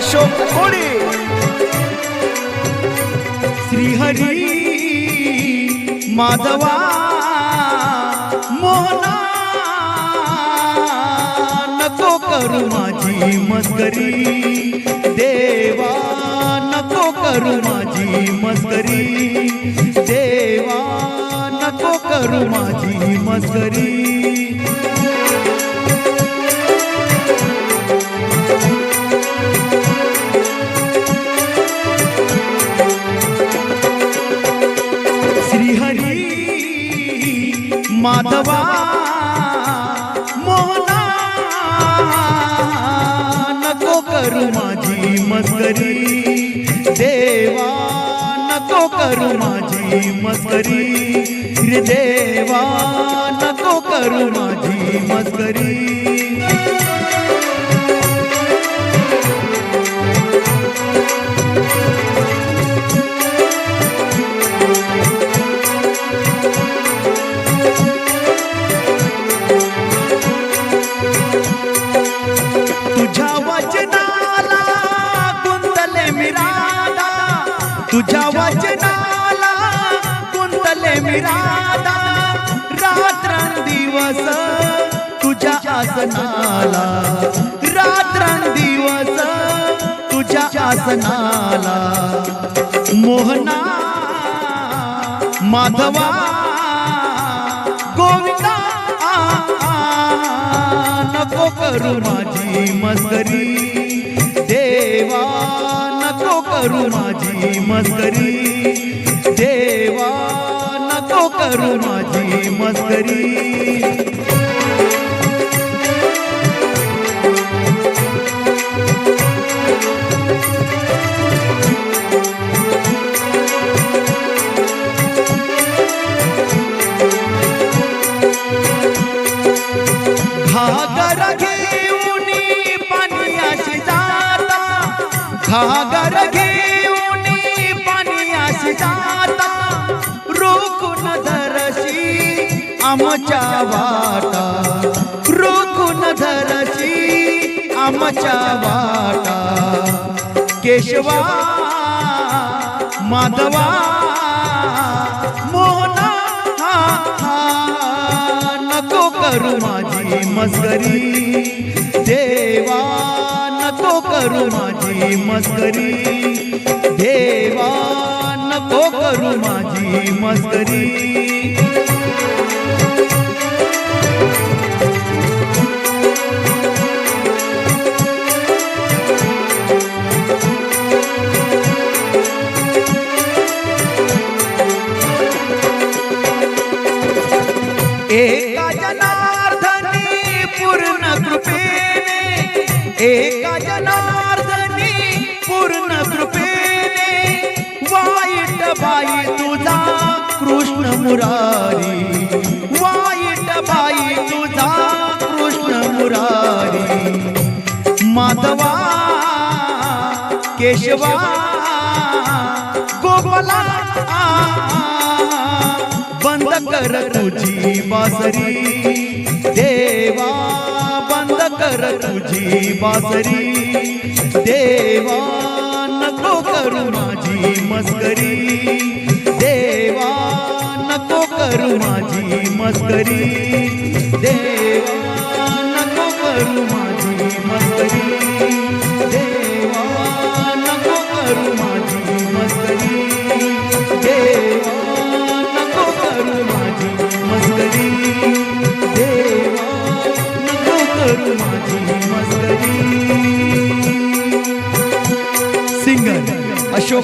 अशोक कोळी. श्रीहरी माधवा मोहना. नको करू माझी मस्करी. देवा नको करू माझी मस्करी. देवा नको करू माझी मस्करी. माधवा मोहना नको करू माझी मस्करी. देवा नको करू माझी मस्करी. देवा नको करू माझी मस्करी. तुझ्या वचनाला गुंतले मिरादा रात्रंदिवस तुझ्या आसनाला. रात्रंदिवस तुझ्या आसनाला. मोहना माधवा गोविंदा नको करू माझी मस्करी. देवा करू माझी मस्करी. देवा नको करू माझी मस्करी. घागर घेऊन अशी जाता. घागर घे आमच्या वाटा. रोखून धरशी आमच्या वाटा. केशवा माधवा मोहना हा, नको करू माझी मस्करी. देवा नको करू माझी मस्करी. देवा नको करू माझी मस्करी. कृपेने एका जनार्दनी पूर्ण कृपेने वाईट बाई तुझा कृष्ण मुरारी वाईट बाई तुझा कृष्ण मुरारी. माधवा केशवा गोपाला बंद कर तुझी बासरी. देवा कर तुझी बासरी देवा नको करू माझी मस्करी. देवा नको करू माझी मस्करी. देवा আসুক